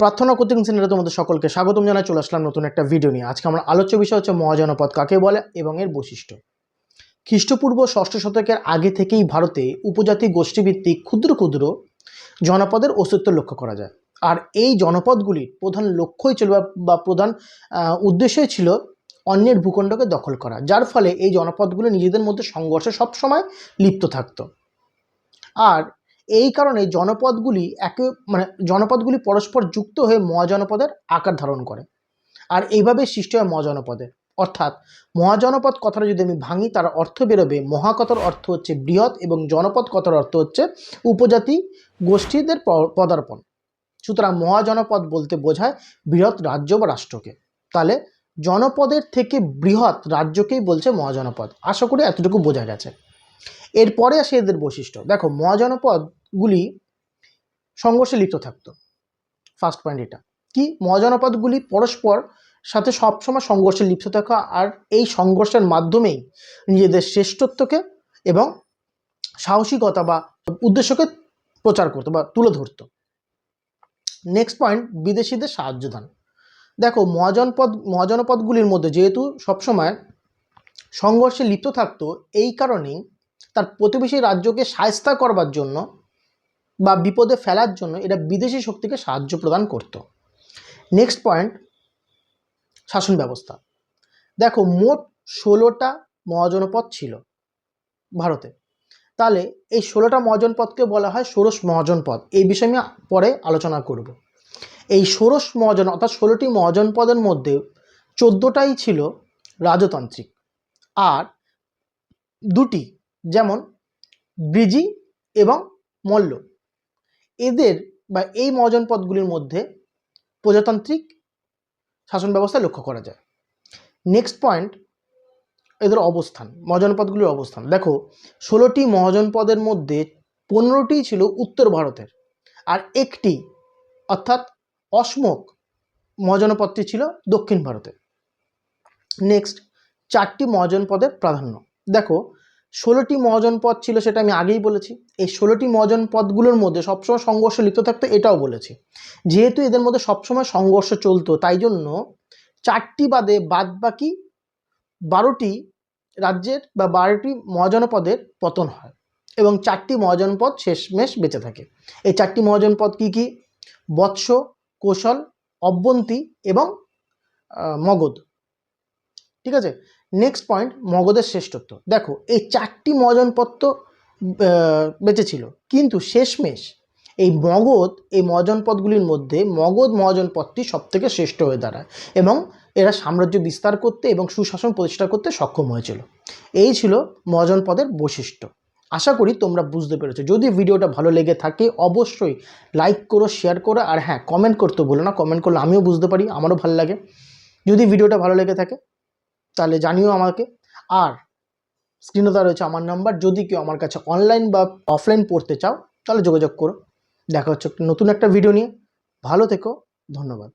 প্রার্থনা কোচিং সেন্টারে তোমাদের সকলকে স্বাগতম জানায় চলে আসলাম নতুন একটা ভিডিও নিয়ে। আজকে আমরা আলোচ্য বিষয় হচ্ছে মহাজনপদ, কাকে বলে এবং এর বৈশিষ্ট্য। খ্রিস্টপূর্ব ষষ্ঠ শতকের আগে থেকেই ভারতে উপজাতি গোষ্ঠীভিত্তিক ক্ষুদ্র ক্ষুদ্র জনপদের অস্তিত্ব লক্ষ্য করা যায়। আর এই জনপদগুলির প্রধান লক্ষ্যই ছিল বা- প্রধান উদ্দেশ্যই ছিল অন্যের ভূখণ্ডকে দখল করা, যার ফলে এই জনপদগুলি নিজেদের মধ্যে সংঘর্ষে সবসময় লিপ্ত থাকতো। আর এই কারণে জনপদগুলি একে মানে জনপদগুলি পরস্পর যুক্ত হয়ে মহাজনপদের আকার ধারণ করে। আর এইভাবে সৃষ্টি হয় মহাজনপদের। অর্থাৎ মহাজনপদ কথাটা যদি আমি ভাঙি, তার অর্থ বেরোবে মহাকথার অর্থ হচ্ছে বৃহৎ এবং জনপদ কথার অর্থ হচ্ছে উপজাতি গোষ্ঠীদের পদার্পণ। সুতরাং মহাজনপদ বলতে বোঝায় বৃহৎ রাজ্য বা রাষ্ট্রকে। তাহলে জনপদের থেকে বৃহৎ রাজ্যকেই বলছে মহাজনপদ। আশা করি এতটুকু বোঝা গেছে। এরপরে আসে এদের বৈশিষ্ট্য। দেখো মহাজনপদগুলি সংঘর্ষে লিপ্ত থাকতো। ফার্স্ট পয়েন্ট এটা। কি? মহাজনপদগুলি পরস্পর সাথে সবসময় সংঘর্ষে লিপ্ত থাকা আর এই সংঘর্ষের মাধ্যমেই নিজেদের শ্রেষ্ঠত্বকে এবং সাহসিকতা বা উদ্দেশ্যকে প্রচার করতো বা তুলে ধরতো। নেক্সট পয়েন্ট বিদেশিদের সাহায্য দান। দেখো, মহাজনপদ, মহাজনপদগুলির মধ্যে যেহেতু সবসময় সংঘর্ষে লিপ্ত থাকতো, এই কারণেই তার প্রতিবেশী রাজ্যকে সায়স্তা করবার জন্য বা বিপদে ফেলার জন্য এটা বিদেশি শক্তিকে সাহায্য প্রদান করত। নেক্সট পয়েন্ট শাসন ব্যবস্থা। দেখো, মোট ষোলোটা মহাজনপদ ছিল ভারতে। তাহলে এই ষোলোটা মহাজনপদকে বলা হয় ষোড়শ মহাজনপদ। এই বিষয়ে আমি পরে আলোচনা করব। এই ষোড়শ মহাজন, অর্থাৎ ষোলোটি মহাজনপদের মধ্যে চোদ্দোটাই ছিল রাজতান্ত্রিক আর দুটি যেমন ব্রিজি এবং মল্ল। এদের বা এই মহাজন পদগুলির মধ্যে প্রজাতান্ত্রিক শাসন ব্যবস্থা লক্ষ্য করা যায়। নেক্সট পয়েন্ট এদের অবস্থান, মহাজনপদগুলির অবস্থান। দেখো, ষোলোটি মহাজনপদের মধ্যে পনেরোটি ছিল উত্তর ভারতের আর একটি, অর্থাৎ অসমক মহাজনপদটি ছিল দক্ষিণ ভারতে নেক্সট চারটি মহাজনপদের প্রাধান্য। দেখো ষোলোটি মহাজন পদ ছিল সেটা আমি আগেই বলেছি। এই ষোলোটি মহাজন পদগুলোর মধ্যে সবসময় সংঘর্ষ লিপ্ত থাকতো, এটাও বলেছি। যেহেতু এদের মধ্যে সবসময় সংঘর্ষ চলতো, তাই জন্য চারটি বাদে বাদ বাকি বারোটি রাজ্যের বা বারোটি মহাজনপদের পতন হয় এবং চারটি মহাজনপদ শেষমেশ বেঁচে থাকে। এই চারটি মহাজনপদ কী কী? বৎস, কৌশল, অব্যন্তী এবং মগধ। ঠিক আছে? নেক্সট পয়েন্ট মগধের শ্রেষ্ঠত্ব। দেখো, এই চারটি মহাজনপদ তো বেঁচে ছিল কিন্তু শেষমেশ এই মগধ, এই মহাজনপদগুলির মধ্যে মগধ মহাজনপদটি সব থেকে শ্রেষ্ঠ হয়ে দাঁড়ায় এবং এরা সাম্রাজ্য বিস্তার করতে এবং সুশাসন প্রতিষ্ঠা করতে সক্ষম হয়েছিল। এই ছিল মহাজনপদের বৈশিষ্ট্য। আশা করি তোমরা বুঝতে পেরেছ। যদি ভিডিওটা ভালো লেগে থাকে, অবশ্যই লাইক করো শেয়ার করো, আর হ্যাঁ কমেন্ট করতে বলো না। কমেন্ট করলে আমিও বুঝতে পারি, আমারও ভালো লাগে। যদি ভিডিওটা ভালো লেগে থাকে তাহলে জানিও আমাকে। আর স্ক্রিনে দেওয়া রয়েছে আমার নাম্বার যদি কেউ আমার কাছে অনলাইন বা অফলাইন পড়তে চাও, তাহলে যোগাযোগ করো। দেখা হচ্ছে নতুন একটা ভিডিও নিয়ে। ভালো থেকো, ধন্যবাদ।